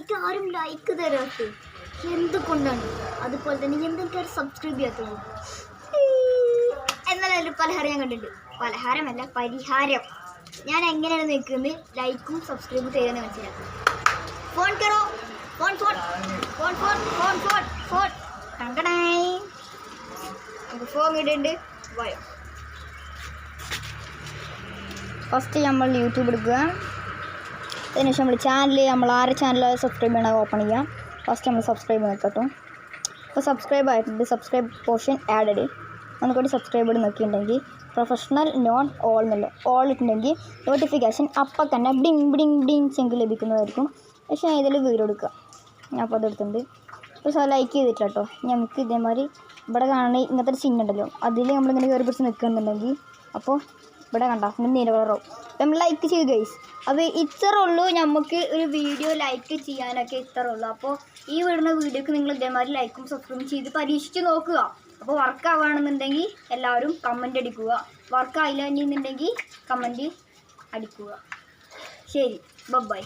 എനിക്ക് ആരും ലൈക്ക് തരാത്ത. എന്തുകൊണ്ടാണ്? അതുപോലെ തന്നെ എന്തൊക്കെ സബ്സ്ക്രൈബ് ചെയ്യാത്തത്? എന്നാലും പലഹാരം ഞാൻ കണ്ടിട്ടുണ്ട്. പലഹാരമല്ല പരിഹാരം. ഞാൻ എങ്ങനെയാണ് നിൽക്കുന്നത്? ലൈക്കും സബ്സ്ക്രൈബും ചെയ്യുന്നത് മനസ്സിലാക്കും phone കറോ? Phone phone phone phone phone phone phone കണ്ടടായി. നമുക്ക് ഫോൺ ഇടുന്നുണ്ട് ഫസ്റ്റ് നമ്മൾ യൂട്യൂബ് എടുക്കുക. അതിനുശേഷം നമ്മൾ ചാനൽ നമ്മൾ ആരെ ചാനൽ സബ്സ്ക്രൈബ് ചെയ്യണത് ഓപ്പൺ ചെയ്യാം. ഫസ്റ്റ് നമ്മൾ സബ്സ്ക്രൈബ് നോക്കട്ടോ ഇപ്പോൾ സബ്സ്ക്രൈബ് ആയിട്ടുണ്ട് സബ്സ്ക്രൈബ് പോർഷൻ ആഡഡ് നമുക്കൊരു സബ്സ്ക്രൈബ് നോക്കിയിട്ടുണ്ടെങ്കിൽ പ്രൊഫഷണൽ നോൺ ഓൾ എന്നുള്ള ഓൾ ഇട്ടുണ്ടെങ്കിൽ നോട്ടിഫിക്കേഷൻ അപ്പം തന്നെ ഡിങ് ഡിങ് ഡിങ് ചെങ്ക് ലഭിക്കുന്നതായിരിക്കും. പക്ഷേ ഇതിൽ വീഡിയോ എടുക്കുക ഞാൻ അപ്പോൾ അതെടുത്തിട്ടുണ്ട് അപ്പോൾ ലൈക്ക് ചെയ്തിട്ട് കേട്ടോ നമുക്ക് ഇതേമാതിരി ഇവിടെ കാണുന്ന ഇങ്ങനത്തെ ഒരു ചിഹ്നം ഉണ്ടല്ലോ. അതിൽ നമ്മളിങ്ങനെ കയറി പിടിച്ച് നിൽക്കുന്നുണ്ടെങ്കിൽ അപ്പോൾ ഇവിടെ കണ്ട? നീല കളറാവും നമ്മൾ ലൈക്ക് ചെയ്ത് ഗൈസ് അപ്പോൾ ഇത്ര ഉള്ളൂ നമുക്ക് ഒരു വീഡിയോ ലൈക്ക് ചെയ്യാനൊക്കെ ഇത്ര ഉള്ളൂ അപ്പോൾ ഈ വിടുന്ന വീഡിയോക്ക് നിങ്ങൾ ഇതേമാതിരി ലൈക്കും സബ്സ്ക്രൈബും ചെയ്ത് പരീക്ഷിച്ച് നോക്കുക. അപ്പോൾ വർക്ക് ആവുകയാണെന്നുണ്ടെങ്കിൽ എല്ലാവരും കമന്റ് അടിക്കുക. വർക്ക് ആയില്ല എന്നുണ്ടെങ്കിൽ കമന്റ് അടിക്കുക. ശരി. ബൈ